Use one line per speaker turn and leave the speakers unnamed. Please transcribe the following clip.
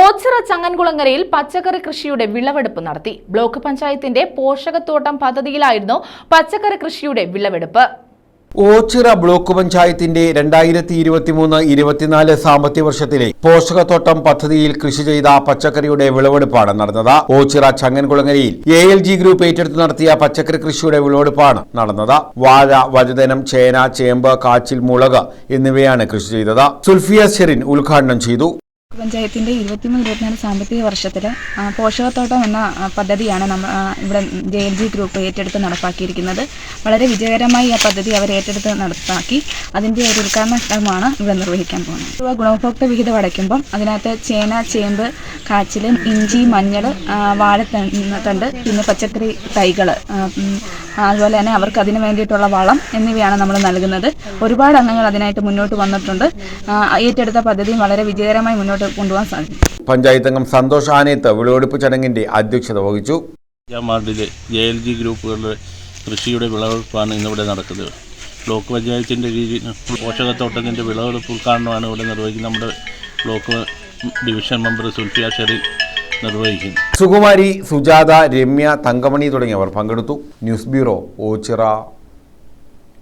ഓച്ചിറ ചങ്ങൻകുളങ്ങരയിൽ പച്ചക്കറി കൃഷിയുടെ വിളവെടുപ്പ് നടത്തി. ബ്ലോക്ക് പഞ്ചായത്തിന്റെ പോഷകത്തോട്ടം പദ്ധതിയിലായിരുന്നു പച്ചക്കറി കൃഷിയുടെ വിളവെടുപ്പ്.
ഓച്ചിറ ബ്ലോക്ക് പഞ്ചായത്തിന്റെ രണ്ടായിരത്തി ഇരുപത്തിമൂന്ന് ഇരുപത്തിനാല് സാമ്പത്തിക വർഷത്തിലെ പോഷകത്തോട്ടം പദ്ധതിയിൽ കൃഷി ചെയ്ത പച്ചക്കറിയുടെ വിളവെടുപ്പാണ് നടന്നത്. ഓച്ചിറ ചങ്ങൻകുളങ്ങരയിൽ എ എൽ ജി ഗ്രൂപ്പ് ഏറ്റെടുത്ത് നടത്തിയ പച്ചക്കറി കൃഷിയുടെ വിളവെടുപ്പാണ് നടന്നത്. വാഴ വഴുതനം ചേന ചേമ്പ് കാച്ചിൽ മുളക് എന്നിവയാണ് കൃഷി ചെയ്തത്. സുൽഫിയ ഷെറിൻ ഉദ്ഘാടനം ചെയ്തു.
പഞ്ചായത്തിന്റെ ഇരുപത്തിമൂന്ന് ഇരുപത്തിനാല് സാമ്പത്തിക വർഷത്തിൽ പോഷകത്തോട്ടം എന്ന പദ്ധതിയാണ് നമ്മൾ ഇവിടെ ജെ എൽ ജി ഗ്രൂപ്പ് ഏറ്റെടുത്ത് നടപ്പാക്കിയിരിക്കുന്നത്. വളരെ വിജയകരമായി ആ പദ്ധതി അവർ ഏറ്റെടുത്ത് നടപ്പാക്കി. അതിന്റെ ഒരു ഉദ്ഘാടന കർമ്മമാണ് ഇവിടെ നിർവഹിക്കാൻ പോകുന്നത്. രൂപ ഗുണഭോക്തൃ വിഹിതം അടയ്ക്കുമ്പം അതിനകത്ത് ചേന ചേമ്പ് കാച്ചിൽ ഇഞ്ചി മഞ്ഞൾ വാഴ വാഴത്തണ്ട് പിന്നെ പച്ചക്കറി തൈകൾ അതുപോലെ തന്നെ അവർക്ക് അതിന് വേണ്ടിയിട്ടുള്ള വളം എന്നിവയാണ് നമ്മൾ നൽകുന്നത്. ഒരുപാട് അംഗങ്ങൾ അതിനായിട്ട് മുന്നോട്ട് വന്നിട്ടുണ്ട്. ഏറ്റെടുത്ത പദ്ധതിയും വളരെ വിജയകരമായി മുന്നോട്ട് കൊണ്ടുപോകാൻ സാധിക്കും.
പഞ്ചായത്ത് അംഗം സന്തോഷ് ആനയത്ത് വിളവെടുപ്പ് ചടങ്ങിന്റെ അധ്യക്ഷത വഹിച്ചു.
അഞ്ചാം വാർഡിലെ ജെ എൽ ജി ഗ്രൂപ്പുകളുടെ കൃഷിയുടെ വിളവെടുപ്പാണ് ഇന്നിവിടെ നടക്കുന്നത്. ബ്ലോക്ക് പഞ്ചായത്തിന്റെ കീഴിൽ പോഷകത്തോട്ടത്തിന്റെ വിളവെടുപ്പ് ഉദ്ഘാടനമാണ് ഇവിടെ നിർവഹിക്കുന്നത്. നമ്മുടെ block division member Sulfiya Sheri നിർവഹിക്കുന്നു.
സുകുമാരി സുജാത രമ്യ തങ്കമണി തുടങ്ങിയവർ പങ്കെടുത്തു. News bureau Ochira.